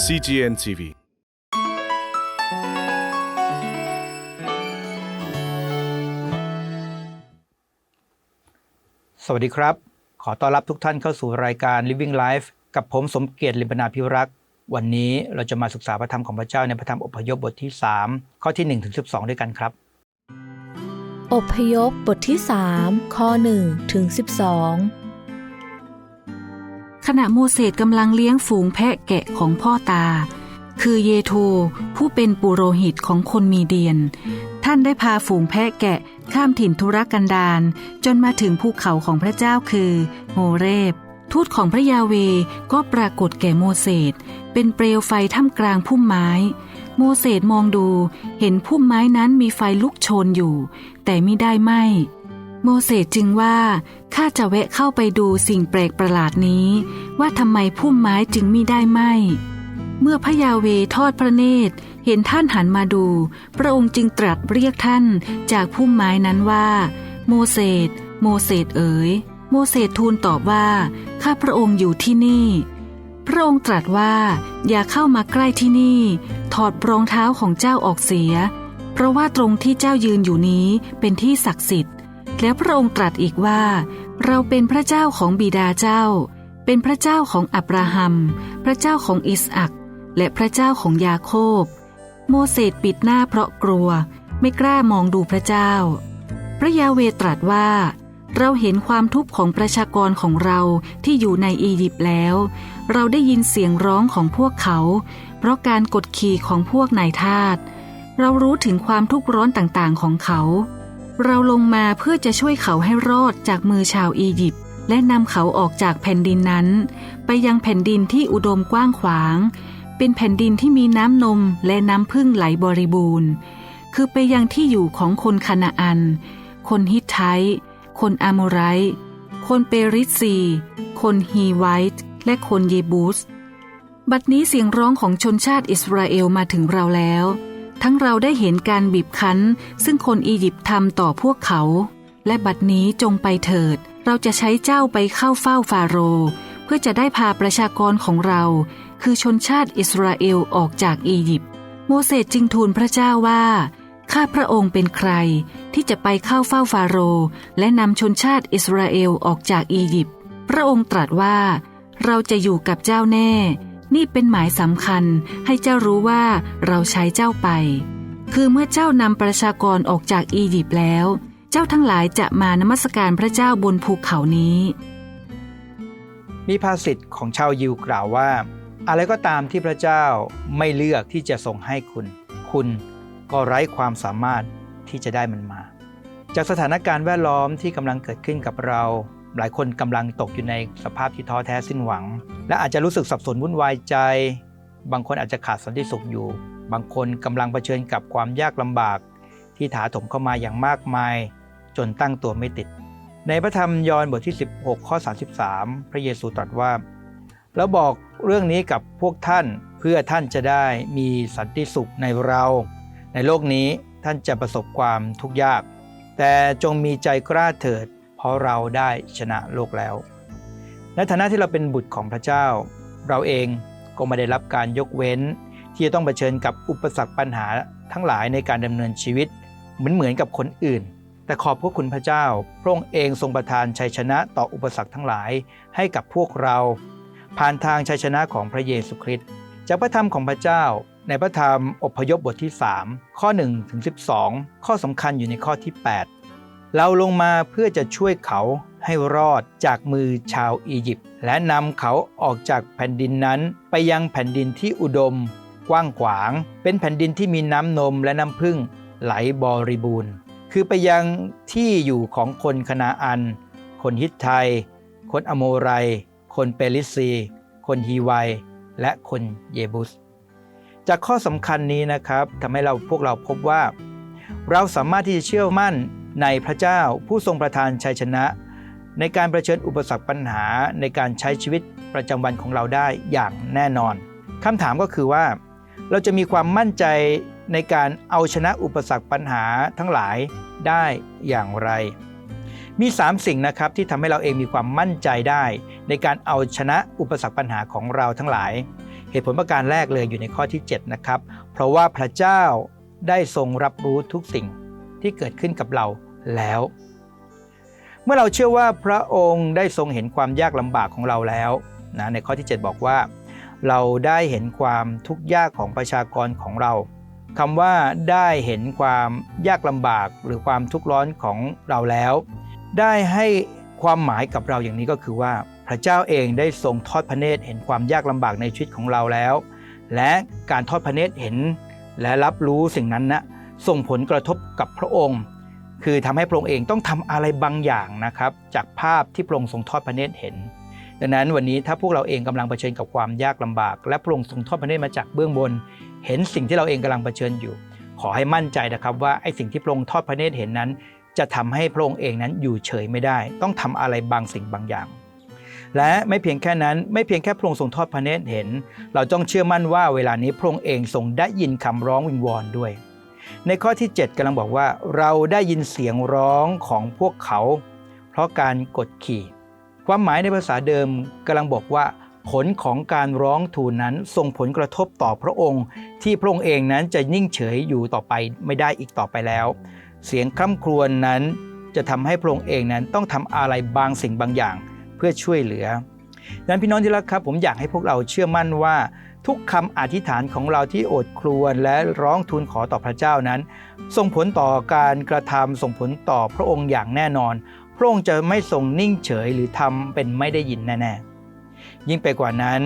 CGN TV สวัสดีครับ ขอต้อนรับทุกท่านเข้าสู่รายการ Living Life กับผมสมเกียรติลิบนาพิรักษ์วันนี้เราจะมาศึกษาพระธรรมของพระเจ้าในพระธรรมอพยพบทที่ 3 ข้อที่ 1 ถึง 12 ด้วยกันครับ อพยพบทที่ 3 ข้อ 1 ถึง ขณะโมเสสกำลังเลี้ยงฝูงแพะแกะของพ่อตา คือเยโทผู้เป็นปุโรหิตของคนมีเดียน ท่านได้พาฝูงแพะแกะข้ามถิ่นทุรกันดารจนมาถึงภูเขาของพระเจ้าคือโมเรบทูตของพระยาเวก็ปรากฏแก่โมเสสเป็นเปลวไฟท่ามกลางพุ่มไม้ โมเสสมองดูเห็นพุ่มไม้นั้นมีไฟลุกโชนอยู่ แต่ไม่ได้ไหม โมเสสจึงว่าข้าจะแวะเข้าไปดูสิ่งแปลกประหลาดนี้ ว่าทำไมพุ่มไม้จึงมิได้ไหมเมื่อพระยาเวทอดพระเนตร เห็นท่านหันมาดู พระองค์จึงตรัสเรียกท่านจากพุ่มไม้นั้นว่า โมเสสโมเสสเอ๋ยโมเสสทูลตอบว่าข้าพระองค์อยู่ที่นี่ พระองค์ตรัสว่าอย่าเข้ามาใกล้ที่นี่ ถอดรองเท้าของเจ้าออกเสีย เพราะว่าตรงที่เจ้ายืนอยู่นี้เป็นที่ศักดิ์สิทธิ์ แล้วพระองค์ตรัสอีกว่า เราเป็นพระเจ้าของบิดาเจ้า เป็นพระเจ้าของอับราฮัม พระเจ้าของอิสอัก และพระเจ้าของยาโคบ โมเสสปิดหน้าเพราะกลัว ไม่กล้ามองดูพระเจ้า พระยาเวตรัสว่า เราเห็นความทุกข์ของประชากรของเราที่อยู่ในอียิปต์แล้ว เราได้ยินเสียงร้องของพวกเขา เพราะการกดขี่ของพวกนายทาสเรารู้ถึงความทุกข์ร้อนต่างๆของเขา เราลงมาเพื่อจะช่วยเขาให้รอดจากมือชาวอียิปต์และนำเขาออกจากแผ่นดินนั้น ไปยังแผ่นดินที่อุดมกว้างขวาง เป็นแผ่นดินที่มีน้ำนมและน้ำพึ่งไหลบริบูรณ์ คือไปยังที่อยู่ของคนคานาอัน คนฮิตไทต์คนอาโมไรต์คนเปริซี คนฮีไวท์และคนเยบูส บัดนี้เสียงร้องของชนชาติอิสราเอลมาถึงเราแล้ว ทั้งเราได้เห็นการบีบคั้น ซึ่งคนอียิปต์ทำต่อพวกเขา และบัดนี้จงไปเถิด เราจะใช้เจ้าไปเข้าเฝ้าฟาโรห์เพื่อจะได้พาประชากรของเรา คือชนชาติอิสราเอลออกจากอียิปต์โมเสสจึงทูลพระเจ้าว่าข้าพระองค์เป็นใครที่จะไปเข้าเฝ้าฟาโรห์และนำชนชาติอิสราเอลออกจากอียิปต์พระองค์ตรัสว่า เราจะอยู่กับเจ้าแน่ นี่เป็นหมายสำคัญให้เจ้ารู้ว่าเราใช้เจ้าไป คือเมื่อเจ้านำประชากรออกจากอียิปต์แล้ว เจ้าทั้งหลายจะมานมัสการพระเจ้าบนภูเขานี้ มีภาษิตของชาวยิวกล่าวว่า อะไรก็ตามที่พระเจ้าไม่เลือกที่จะส่งให้คุณ คุณก็ไร้ความสามารถที่จะได้มันมา จากสถานการณ์แวดล้อมที่กำลังเกิดขึ้นกับเรา หลายคนกำลังตกอยู่ในสภาพที่ท้อแท้สิ้นหวัง และอาจจะรู้สึกสับสนวุ่นวายใจ บางคนอาจจะขาดสันติสุขอยู่ บางคนกำลังเผชิญกับความยากลำบาก ที่ถาถมเข้ามาอย่างมากมาย จนตั้งตัวไม่ติด ในพระธรรมยอห์นบทที่ 16 ข้อ 33 พระเยซูตรัสว่า แล้วบอกเรื่องนี้กับพวกท่านเพื่อท่านจะได้มีสันติสุขในเรา ในโลกนี้ท่านจะประสบความทุกข์ยาก แต่จงมีใจกล้าเถิด ราะเราได้ชนะโลกแล้ว ในฐานะที่เราเป็นบุตรของพระเจ้า เราเองก็ไม่ได้รับการยกเว้น ที่จะต้องเผชิญกับอุปสรรคปัญหาทั้งหลายในการดำเนินชีวิต เหมือนเหมือนกับคนอื่น แต่ขอบพระคุณพระเจ้า พระองค์เองทรงประทานชัยชนะต่ออุปสรรคทั้งหลายให้กับพวกเรา ผ่านทางชัยชนะของพระเยซูคริสต์จากพระธรรมของพระเจ้า ในพระธรรมอพยพบทที่ 3 ข้อ1ถึง12 ข้อสำคัญอยู่ในข้อที่ 8 เราลงมาเพื่อจะช่วยเขาให้รอดจากมือชาวอียิปต์และนำเขาออกจากแผ่นดินนั้น ไปยังแผ่นดินที่อุดม กว้างขวาง เป็นแผ่นดินที่มีน้ำนมและน้ำพึ่งไหลบริบูรณ์ คือไปยังที่อยู่ของคนคณาอัน คนฮิตไทย คนอโมไร คนเปริซี คนฮีไว และคนเยบุส จากข้อสำคัญนี้นะครับทำให้เราพวกเราพบว่า เราสามารถที่จะเชื่อมั่น ในพระเจ้าผู้ทรงประทานชัยชนะ ในการประชิญอุปสรรคปัญหาในการใช้ชีวิตประจำวันของเราได้อย่างแน่นอนคำถามก็คือว่า เราจะมีความมั่นใจในการเอาชนะอุปสรรคปัญหาทั้งหลายได้อย่างไร มี 3 สิ่งนะครับที่ทำให้เราเองมีความมั่นใจได้ ในการเอาชนะอุปสรรคปัญหาของเราทั้งหลาย เหตุผลประการแรกเลยอยู่ในข้อที่ 7 นะครับ เพราะว่าพระเจ้าได้ทรงรับรู้ทุกสิ่ง ที่เกิดขึ้นกับเราแล้ว เมื่อเราเชื่อว่าพระองค์ได้ทรงเห็นความยากลำบากของเราแล้วนะในข้อที่ 7 บอกว่า เราได้เห็นความทุกข์ยากของประชากรของเราคำว่าได้เห็นความยากลำบากหรือความทุกข์ร้อนของเราแล้ว ได้ให้ความหมายกับเราอย่างนี้ก็คือว่า พระเจ้าเองได้ทรงทอดพระเนตรเห็นความยากลำบากในชีวิตของเราแล้ว และการทอดพระเนตรเห็นและรับรู้สิ่งนั้นนะ ส่งผลกระทบกับพระองค์ คือทำให้พระองค์เองต้องทำอะไรบางอย่างนะครับ จากภาพที่พระองค์ทรงทอดพระเนตรเห็น ดังนั้นวันนี้ถ้าพวกเราเองกำลังเผชิญกับความยากลำบาก และพระองค์ทรงทอดพระเนตรมาจากเบื้องบน เห็นสิ่งที่เราเองกำลังเผชิญอยู่ ขอให้มั่นใจนะครับว่าไอ้สิ่งที่พระองค์ทอดพระเนตรเห็นนั้น จะทำให้พระองค์เองนั้นอยู่เฉยไม่ได้ ต้องทำอะไรบางสิ่งบางอย่างและไม่เพียงแค่นั้นไม่เพียงแค่พระองค์ทรงทอดพระเนตรเห็น เราต้องเชื่อมั่นว่าเวลานี้พระองค์เองทรงได้ยินคำร้องวิงวอนด้วย ในข้อที่ 7กำลังบอกว่า เราได้ยินเสียงร้องของพวกเขา เพราะการกดขี่ ความหมายในภาษาเดิมกำลังบอกว่า ผลของการร้องทูลนั้นส่งผลกระทบต่อพระองค์ ที่พระองค์เองนั้นจะนิ่งเฉยอยู่ต่อไปไม่ได้อีกต่อไปแล้ว เสียงคร่ำครวญนั้นจะทำให้พระองค์เองนั้นต้องทำอะไรบางสิ่งบางอย่างเพื่อช่วยเหลือดังนั้นพี่น้องที่รักครับ ผมอยากให้พวกเราเชื่อมั่นว่า ทุกคำอธิษฐานของเราที่โอดครวญและร้องทูลขอต่อพระเจ้านั้น ส่งผลต่อการกระทำส่งผลต่อพระองค์อย่างแน่นอน พระองค์จะไม่ทรงนิ่งเฉยหรือทำเป็นไม่ได้ยินแน่ๆ ยิ่งไปกว่านั้น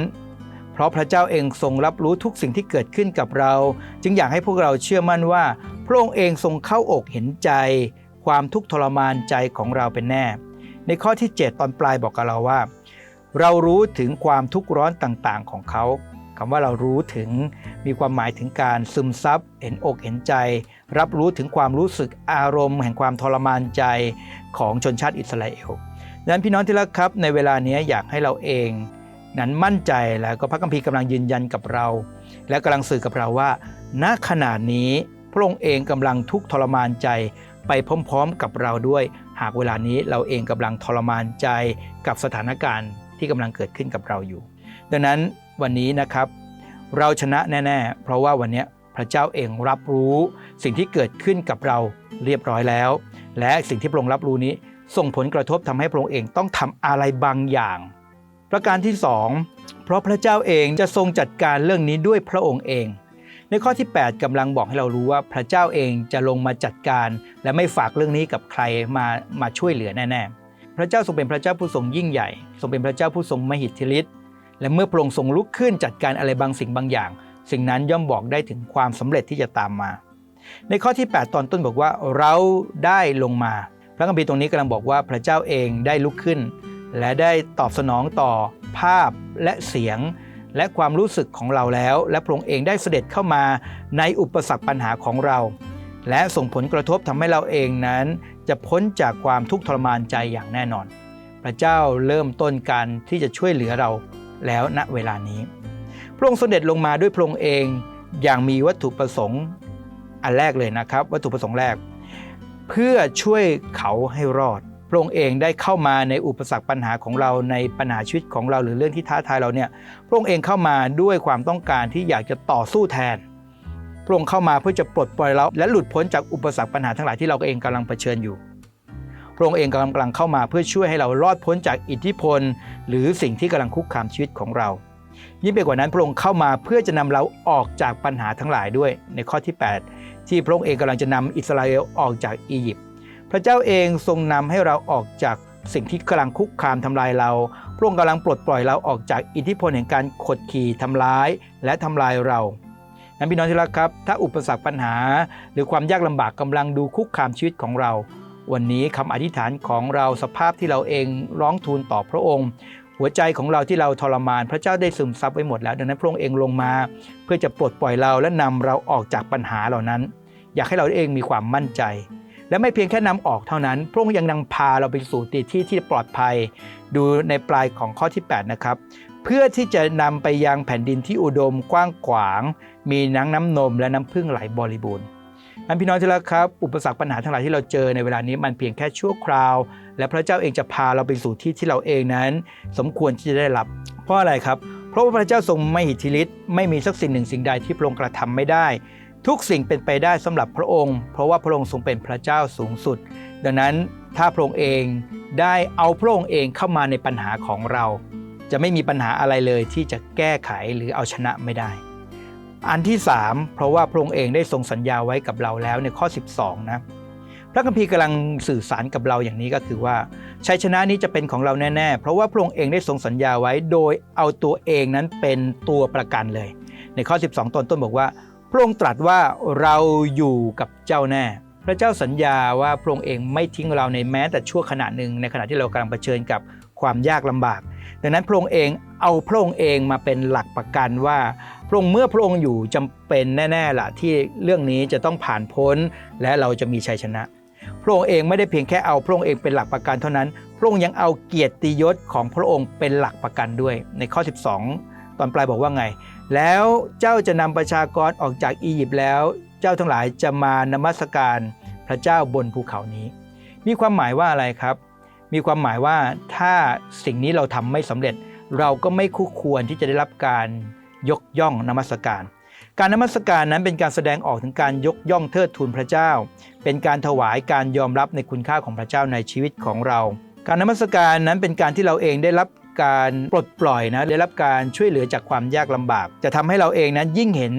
เพราะพระเจ้าเองทรงรับรู้ทุกสิ่งที่เกิดขึ้นกับเรา จึงอยากให้พวกเราเชื่อมั่นว่า พระองค์เองทรงเข้าอกเห็นใจ ความทุกข์ทรมานใจของเราเป็นแน่ ในข้อที่ 7 ตอนปลายบอกกับเราว่า เรารู้ถึงความทุกข์ร้อนต่างๆของเขา คำว่าเรารู้ถึงมีความหมายถึงการซึมซับเห็นอกเห็นใจ รับรู้ถึงความรู้สึกอารมณ์ แห่งความทรมานใจของชนชาติอิสราเอลดังนั้นพี่น้องที่รักครับ ในเวลานี้อยากให้เราเอง นั้นมั่นใจแล้วก็พระคัมภีร์กำลังยืนยันกับเรา และกำลังสื่อกับเราว่า ณขณะนี้พระองค์เองกำลังทุกทรมานใจไปพร้อมๆกับเราด้วย หากเวลานี้เราเองกำลังทรมานใจกับสถานการณ์ที่กำลังเกิดขึ้นกับเราอยู่ ดังนั้น วันนี้นะครับ เราชนะแน่ๆ เพราะว่าวันนี้พระเจ้าเองรับรู้สิ่งที่เกิดขึ้นกับเราเรียบร้อยแล้ว และสิ่งที่พระองค์รับรู้นี้ ส่งผลกระทบทำให้พระองค์เองต้องทำอะไรบางอย่าง ประการที่สองเพราะพระเจ้าเองจะทรงจัดการเรื่องนี้ด้วยพระองค์เอง ในข้อที่ 8กำลังบอกให้เรารู้ว่าพระเจ้าเองจะลงมาจัดการ และไม่ฝากเรื่องนี้กับใครมามาช่วยเหลือแน่ๆพระเจ้าทรงเป็นพระเจ้าผู้ทรงยิ่งใหญ่ ทรงเป็นพระเจ้าผู้ทรงมหิทธิฤทธิ์ และเมื่อพระองค์ทรงลุกขึ้นจัดการอะไรบางสิ่งบางอย่าง สิ่งนั้นย่อมบอกได้ถึงความสำเร็จที่จะตามมา ในข้อที่ 8 ตอนต้นบอกว่าเราได้ลงมา พระคัมภีร์ตรงนี้กำลังบอกว่าพระเจ้าเองได้ลุกขึ้น และได้ตอบสนองต่อภาพและเสียง และความรู้สึกของเราแล้ว และพระองค์เองได้เสด็จเข้ามาในอุปสรรคปัญหาของเรา และส่งผลกระทบทำให้เราเองนั้น จะพ้นจากความทุกข์ทรมานใจอย่างแน่นอน พระเจ้าเริ่มต้นการที่จะช่วยเหลือเรา แล้วณเวลานี้ พระองค์เสด็จลงมาด้วยพระองค์เองอย่างมีวัตถุประสงค์อันแรกเลยนะครับ วัตถุประสงค์แรก เพื่อช่วยเขาให้รอด พระองค์เองได้เข้ามาในอุปสรรคปัญหาของเราในปัญหาชีวิตของเราหรือเรื่องที่ท้าทายเราเนี่ยพระองค์เองเข้ามาด้วยความต้องการที่อยากจะต่อสู้แทนพระองค์เข้ามาเพื่อจะปลดปล่อยเราและหลุดพ้นจากอุปสรรคปัญหาทั้งหลายที่เราเองกำลังเผชิญอยู่ พระองค์เองกำลังเข้ามาเพื่อช่วยให้เรารอดพ้นจากอิทธิพล หรือสิ่งที่กำลังคุกคามชีวิตของเรา ยิ่งไปกว่านั้นพระองค์เข้ามาเพื่อจะนำเราออกจากปัญหาทั้งหลายด้วย ในข้อที่ 8 ที่พระองค์เองกำลังจะนำอิสราเอลออกจากอียิปต์พระเจ้าเองทรงนำให้เราออกจากสิ่งที่กำลังคุกคามทำลายเรา พระองค์กำลังปลดปล่อยเราออกจากอิทธิพลแห่งการขดขี่ทำร้ายและทำลายเรานั้นพี่น้องที่รักครับ ถ้าอุปสรรคปัญหา หรือความยากลำบากกำลังดูคุกคามชีวิตของเรา วันนี้คำอธิษฐานของเราสภาพที่เราเองร้องทูลต่อพระองค์ หัวใจของเราที่เราทรมาน พระเจ้าได้ซึมซับไว้หมดแล้ว ดังนั้นพระองค์เองลงมา เพื่อจะปลดปล่อยเราและนำเราออกจากปัญหาเหล่านั้น อยากให้เราเองมีความมั่นใจ และไม่เพียงแค่นำออกเท่านั้น พระองค์ยังนำพาเราไปสู่ที่ที่ที่ปลอดภัย ดูในปลายของข้อที่ 8 นะครับเพื่อที่จะนำไปยังแผ่นดินที่อุดมกว้างขวาง มีน้ำน้ำนมและน้ำพึ่งไหลบริบูรณ์ นั้นพี่น้องที่รักครับ อุปสรรคปัญหาทั้งหลายที่เราเจอในเวลานี้มันเพียงแค่ชั่วคราว และพระเจ้าเองจะพาเราไปสู่ที่ที่เราเองนั้น สมควรที่จะได้รับ เพราะอะไรครับ เพราะว่าพระเจ้าทรงไม่หิทธิฤทธิ์ไม่มีสักสิ่งหนึ่งสิ่งใดที่พระองค์กระทำไม่ได้ ทุกสิ่งเป็นไปได้สำหรับพระองค์ เพราะว่าพระองค์ทรงเป็นพระเจ้าสูงสุด ดังนั้นถ้าพระองค์เองได้เอาพระองค์เองเข้ามาในปัญหาของเรา จะไม่มีปัญหาอะไรเลยที่จะแก้ไขหรือเอาชนะไม่ได้ อันที่ 3 เพราะว่าพระองค์เองได้ทรงสัญญาไว้กับเราแล้วในข้อ 12 นะพระคัมภีร์กำลังสื่อสารกับเราอย่างนี้ก็คือว่าชัยชนะนี้จะเป็นของเราแน่ๆ เพราะว่าพระองค์เองได้ทรงสัญญาไว้โดยเอาตัวเองนั้นเป็นตัวประกันเลย ในข้อ 12ตอนต้นบอกว่า พระองค์ตรัสว่าเราอยู่กับเจ้าแน่ พระเจ้าสัญญาว่าพระองค์เองไม่ทิ้งเราในแม้แต่ชั่วขณะหนึ่งในขณะที่เรากำลังเผชิญกับ ความยากลำบาก ดังนั้นพระองค์เองเอาพระองค์เองมาเป็นหลักประกันว่าพระองค์เมื่อพระองค์อยู่จำเป็นแน่ๆล่ะที่เรื่องนี้จะต้องผ่านพ้น และเราจะมีชัยชนะ พระองค์เองไม่ได้เพียงแค่เอาพระองค์เองเป็นหลักประกันเท่านั้น พระองค์ยังเอาเกียรติยศของพระองค์เป็นหลักประกันด้วย ในข้อ 12 ตอนปลายบอกว่าไง แล้วเจ้าจะนำประชากรออกจากอียิปต์แล้ว เจ้าทั้งหลายจะมานมัสการพระเจ้าบนภูเขานี้ มีความหมายว่าอะไรครับ มีความหมายว่าถ้าสิ่งนี้เราทำไม่สำเร็จ เราก็ไม่คู่ควรที่จะได้รับการยกย่องนมัสการ การนมัสการนั้นเป็นการแสดงออกถึงการยกย่องเทิดทูนพระเจ้า เป็นการถวายการยอมรับในคุณค่าของพระเจ้าในชีวิตของเรา การนมัสการนั้นเป็นการที่เราเองได้รับการปลดปล่อยนะได้รับการช่วยเหลือจากความยากลำบาก จะทำให้เราเองนั้นยิ่งเห็น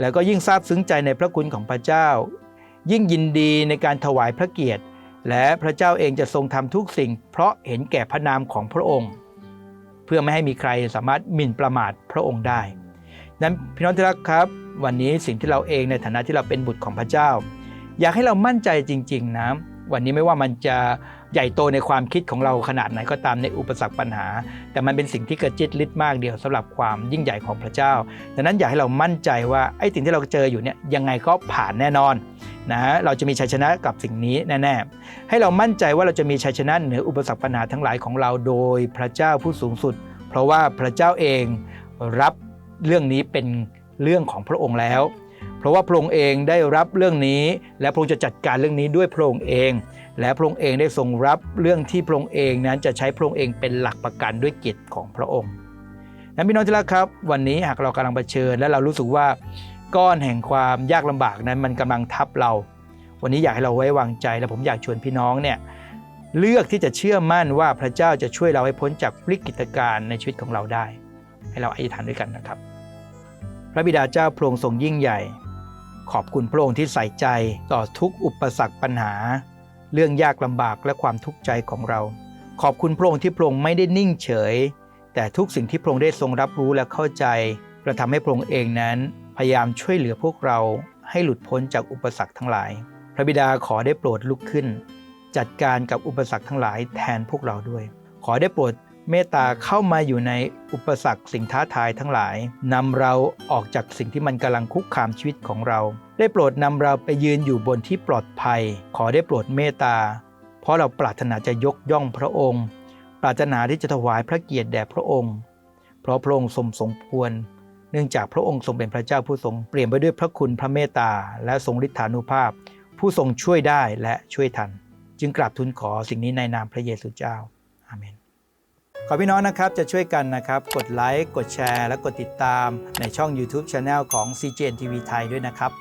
แล้วก็ยิ่งซาบซึ้งใจในพระคุณของพระเจ้า ยิ่งยินดีในการถวายพระเกียรติ และพระเจ้าเองจะทรงทำทุกสิ่ง เพราะเห็นแก่พระนามของพระองค์ เพื่อไม่ให้มีใครสามารถหมิ่นประมาทพระองค์ได้ นั้นพี่น้องที่รักครับ วันนี้สิ่งที่เราเองในฐานะที่เราเป็นบุตรของพระเจ้า อยากให้เรามั่นใจจริง ๆนะวันนี้ไม่ว่ามันจะ ใหญ่โตในความคิดของเราขนาดไหนก็ตามในอุปสรรคปัญหา แต่มันเป็นสิ่งที่กระจิตลิดมากเดียวสำหรับความยิ่งใหญ่ของพระเจ้า ดังนั้นอยากให้เรามั่นใจว่าไอ้สิ่งที่เราเจออยู่เนี่ยยังไงก็ผ่านแน่นอนนะเราจะมีชัยชนะกับสิ่งนี้แน่ๆ ให้เรามั่นใจว่าเราจะมีชัยชนะเหนืออุปสรรคปัญหาทั้งหลายของเราโดยพระเจ้าผู้สูงสุด เพราะว่าพระเจ้าเองรับเรื่องนี้เป็นเรื่องของพระองค์แล้ว เพราะว่าพระองค์เองได้รับเรื่องนี้ และพระองค์จะจัดการเรื่องนี้ด้วยพระองค์เอง และพระองค์เองได้ทรงรับเรื่องที่พระองค์เองนั้นจะใช้พระองค์เองเป็นหลักประกันด้วยกียรติของพระองค์นั้นพี่น้องที่รักครับ วันนี้หากเรากำลังเผชิญ และเรารู้สึกว่าก้อนแห่งความยากลำบากนั้นมันกำลังทับเรา วันนี้อยากให้เราไว้วางใจและผมอยากชวนพี่น้องเนี่ยเลือกที่จะเชื่อมั่นว่าพระเจ้าจะช่วยเราให้พ้นจากวิกฤตการณ์ในชีวิตของเราได้ ให้เราอธิษฐานด้วยกันนะครับ พระบิดาเจ้าพระองค์ทรงยิ่งใหญ่ ขอบคุณพระองค์ที่ใส่ใจต่อทุกอุปสรรคปัญหา เรื่องยากลำบากและความทุกข์ใจของเรา ขอบคุณพระองค์ที่พระองค์ไม่ได้นิ่งเฉย แต่ทุกสิ่งที่พระองค์ได้ทรงรับรู้และเข้าใจกระทำให้พระองค์เองนั้น พยายามช่วยเหลือพวกเราให้หลุดพ้นจากอุปสรรคทั้งหลาย พระบิดาขอได้โปรดลุกขึ้น จัดการกับอุปสรรคทั้งหลายแทนพวกเราด้วย ขอได้โปรด เมตตาเข้ามาอยู่ในอุปสรรคสิ่งท้าทายทั้งหลายนำเราออกจากสิ่งที่มันกำลังคุกคามชีวิตของเรา ได้โปรดนำเราไปยืนอยู่บนที่ปลอดภัย ขอได้โปรดเมตตา เพราะเราปรารถนาจะยกย่องพระองค์ ปรารถนาที่จะถวายพระเกียรติแด่พระองค์ เพราะพระองค์ทรงสมควร เนื่องจากพระองค์ทรงเป็นพระเจ้าผู้ทรงเปลี่ยนไปด้วยพระคุณพระเมตตา และทรงฤทธานุภาพ ผู้ทรงช่วยได้และช่วยทัน จึงกราบทูลขอสิ่งนี้ในนามพระเยซูเจ้า ขอพี่น้องนะครับจะช่วยกันนะครับ กดไลค์ กดแชร์ และกดติดตามในช่อง YouTube Channel ของ CGN TV ไทยด้วยนะครับ